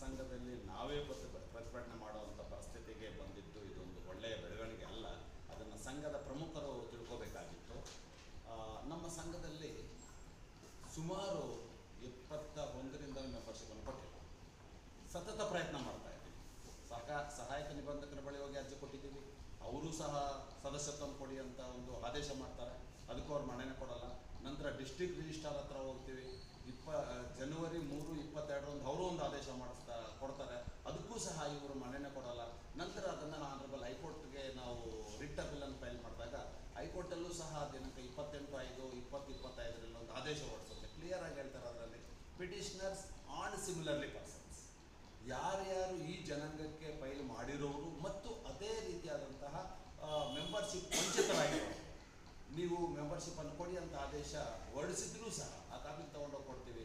ಸಂಘದಲ್ಲಿ ನಾವೇ ಪ್ರತಿ ಪ್ರತಿಭಟನೆ ಮಾಡುವಂಥ ಪರಿಸ್ಥಿತಿಗೆ ಬಂದಿದ್ದು, ಇದೊಂದು ಒಳ್ಳೆಯ ಬೆಳವಣಿಗೆ ಅಲ್ಲ. ಅದನ್ನು ಸಂಘದ ಪ್ರಮುಖರು ತಿಳ್ಕೋಬೇಕಾಗಿತ್ತು. ನಮ್ಮ ಸಂಘದಲ್ಲಿ ಸುಮಾರು ಇಪ್ಪತ್ತ ಒಂದರಿಂದ ಮೆಂಬರ್ಶಿಪನ್ನು ಕೊಟ್ಟಿಲ್ಲ. ಸತತ ಪ್ರಯತ್ನ ಮಾಡ್ತಾ ಇದ್ದೀವಿ. ಸಹ, ಸಹಾಯಕ ನಿಬಂಧಕರ ಬಳಿ ಹೋಗಿ ಅರ್ಜಿ ಕೊಟ್ಟಿದ್ದೀವಿ. ಅವರು ಸಹ ಸದಸ್ಯತ್ವ ಕೊಡಿ ಅಂತ ಒಂದು ಆದೇಶ ಮಾಡ್ತಾರೆ. ಅದಕ್ಕೂ ಅವ್ರು ಮನೆಯೇ ಕೊಡಲ್ಲ. ನಂತರ ಡಿಸ್ಟಿಕ್ ರಿಜಿಸ್ಟ್ರಾರ್ ಹತ್ರ ಹೋಗ್ತೀವಿ. ಇಪ್ಪ ಜನವರಿ ಮೂರು ಒಂದು ಆದೇಶ ಮಾಡಿಸ್ತಾ ಕೊಡ್ತಾರೆ. ಅದಕ್ಕೂ ಸಹ ಇವರು ಮನೆನೇ ಕೊಡಲ್ಲ. ನಂತರ ಅದನ್ನು ಆನರಬಲ್ ಹೈಕೋರ್ಟ್ಗೆ ನಾವು ರಿಟ್ ಅಪೀಲನ್ನು ಫೈಲ್ ಮಾಡಿದಾಗ ಹೈಕೋರ್ಟಲ್ಲೂ ಸಹ ದಿನಾಂಕ ಇಪ್ಪತ್ತೆಂಟು ಐದು, ಇಪ್ಪತ್ತು ಇಪ್ಪತ್ತೈದರಲ್ಲಿ ಒಂದು ಆದೇಶ ಹೊರಡಿಸುತ್ತೆ. ಕ್ಲಿಯರ್ ಆಗಿ ಹೇಳ್ತಾರೆ ಅದರಲ್ಲಿ. ಪಿಟಿಷನರ್ಸ್ ಆನ್ ಸಿಮಿಲರ್ಲಿ ಪರ್ಸನ್ಸ್ ಯಾರ್ಯಾರು ಈ ಜನಾಂಗಕ್ಕೆ ಫೈಲ್ ಮಾಡಿರೋರು ಮತ್ತು ಅದೇ ರೀತಿಯಾದಂತಹ ಮೆಂಬರ್ಶಿಪ್ ವಂಚಿತರಾಗಿರೋರು, ನೀವು ಮೆಂಬರ್ಶಿಪ್ ಅನ್ನು ಕೊಡಿ ಅಂತ ಆದೇಶ ಹೊರಡಿಸಿದ್ರೂ ಸಹ ಆ ಕಾಪಿ ತಗೊಂಡೋಗಿ ಕೊಡ್ತೀವಿ.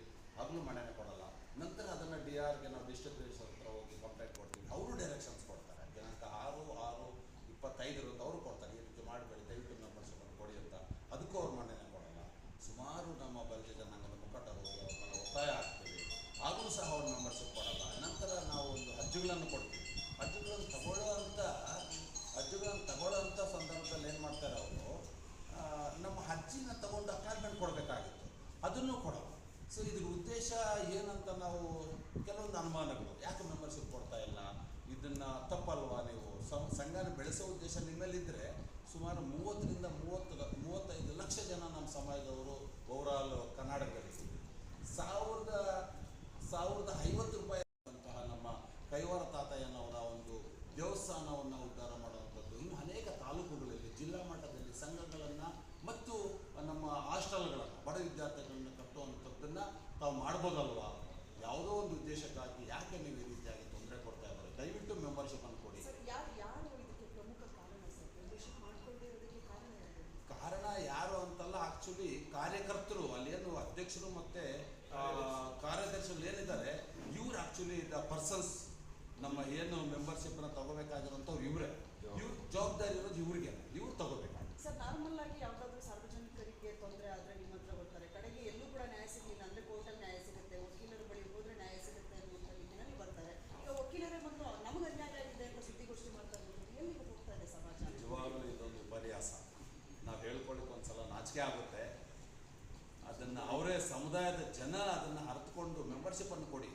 ಅವ್ರು ಮೆಂಬರ್ಶಿಪ್ ಕೊಡಲ್ಲ ನಂತರ ನಾವು ಒಂದು ಅಜ್ಜುಗಳನ್ನು ಕೊಡ್ತೀವಿ. ಅಜ್ಜುಗಳನ್ನು ತಗೊಳ್ಳೋ ಅಂತ ಅಜ್ಜುಗಳನ್ನು ತಗೊಳ್ಳೋ ಅಂಥ ಸಂದರ್ಭದಲ್ಲಿ ಏನು ಮಾಡ್ತಾರೆ ಅವರು ನಮ್ಮ ಅಜ್ಜಿನ ತಗೊಂಡು ಅಪಾಯಿಂಟ್ಮೆಂಟ್ ಕೊಡಬೇಕಾಗಿತ್ತು. ಅದನ್ನು ಕೊಡಲ್ಲ ಸೊ ಇದ್ರ ಉದ್ದೇಶ ಏನಂತ ನಾವು ಕೆಲವೊಂದು ಅನುಮಾನಗಳು. ಯಾಕೆ ಮೆಂಬರ್ಶಿಪ್ ಕೊಡ್ತಾ ಇಲ್ಲ? ಇದನ್ನು ತಪ್ಪಲ್ವಾ ನೀವು? ಸಂಘನ ಬೆಳೆಸೋ ಉದ್ದೇಶ ನಿಮ್ಮಲ್ಲಿದ್ದರೆ ಸುಮಾರು ಮೂವತ್ತರಿಂದ ಮೂವತ್ತು, ಮೂವತ್ತೈದು ಲಕ್ಷ ಜನ ನಮ್ಮ ಸಮಾಜದವರು ಓವರಾಲ್ ಕೈವಾರ ತಾತಯ್ಯನವರ ಒಂದು ದೇವಸ್ಥಾನವನ್ನು ಉದ್ಧಾರ ಮಾಡುವಂಥದ್ದು. ಇನ್ನು ಅನೇಕ ತಾಲೂಕುಗಳಲ್ಲಿ ಜಿಲ್ಲಾ ಮಟ್ಟದಲ್ಲಿ ಸಂಘಗಳನ್ನು ಮತ್ತು ನಮ್ಮ ಹಾಸ್ಟೆಲ್ಗಳನ್ನು ಬಡ ವಿದ್ಯಾರ್ಥಿಗಳನ್ನು ಕಟ್ಟುವಂಥದ್ದನ್ನು ತಾವು ಮಾಡ್ಬೋದಲ್ವಾ? ಯಾವುದೋ ಒಂದು ಉದ್ದೇಶಕ್ಕಾಗಿ ಯಾಕೆ ನೀವು ಈ ರೀತಿಯಾಗಿ ತೊಂದರೆ ಕೊಡ್ತಾ ಇದ್ದಾರೆ? ದಯವಿಟ್ಟು ಮೆಂಬರ್ಶಿಪ್ ಅನ್ನು ಕೊಡಿ. ಸರ್ ಯಾರು ಯಾರು ಇದಕ್ಕೆ ಪ್ರಮುಖ ಕಾರಣ ಯಾರು ಕಾರಣ ಯಾರು ಅಂತಲ್ಲ ಆಕ್ಚುಲಿ ಕಾರ್ಯಕರ್ತರು ಅಲ್ಲೇನು ಅಧ್ಯಕ್ಷರು ಮತ್ತೆ ಆ, ಕಾರ್ಯದರ್ಶಿಗಳು ಏನಿದ್ದಾರೆ ಇವ್ರು ಆಕ್ಚುಲಿ ದ ಪರ್ಸನ್ಸ್ ನಮ್ಮ ಏನು ಮೆಂಬರ್ಶಿಪ್ನ ತಗೋಬೇಕಾಗಿರೋಂಥವ್ರು ಇವರೇ. ಇವ್ರ ಜವಾಬ್ದಾರಿ ಇರೋದು ಇವ್ರಿಗೆ. ಇವ್ರು ತಗೋಬೇಕಾ. ಸರ್ ನಾರ್ಮಲ್ ಆಗಿ ಯಾವುದಾದ್ರೂ ಸಾರ್ವಜನಿಕರಿಗೆ ತೊಂದರೆ ಆದ್ರೆ ನಿಮ್ಮ ಹತ್ರ ಬರ್ತಾರೆ ಕಡೆಗೆ ಎಲ್ಲೂ ಕೂಡ ನ್ಯಾಯ ಸಿಗಲಿಲ್ಲ ಅಂದರೆ ಕೋರ್ಟಲ್ಲಿ ನ್ಯಾಯ ಸಿಗುತ್ತೆ ವಕೀಲರ ಬಳಿ ಹೋದ್ರೆ ನ್ಯಾಯ ಸಿಗುತ್ತೆ ಅನ್ನುವಂಥ ನಿಟ್ಟಿನಲ್ಲಿ ಬರ್ತಾರೆ. ಈಗ ವಕೀಲರೇ ಬಂದು ನಮಗೆ ಅನ್ಯಾಯ ಆಗಿದೆ ಅಂತ ಸುದ್ದಿಗೋಷ್ಠಿ ಮಾಡ್ತಾರೆ ಇರೋದು ಎಲ್ಲಿಗೆ ಇದೆ ಸಮಾಜ? ನಿಜವಾಗಲೂ ಇದೊಂದು ಉಪನ್ಯಾಸ ನಾವು ಹೇಳ್ಕೊಳ್ಳಿಕ್ಕೆ ಒಂದ್ಸಲ ನಾಚಿಕೆ ಆಗುತ್ತೆ. ಅದನ್ನ ಅವರೇ ಸಮುದಾಯದ ಜನ ಅದನ್ನು ಅರ್ಥಕೊಂಡು ಮೆಂಬರ್ಶಿಪ್ಪನ್ನು ಕೊಡಿ.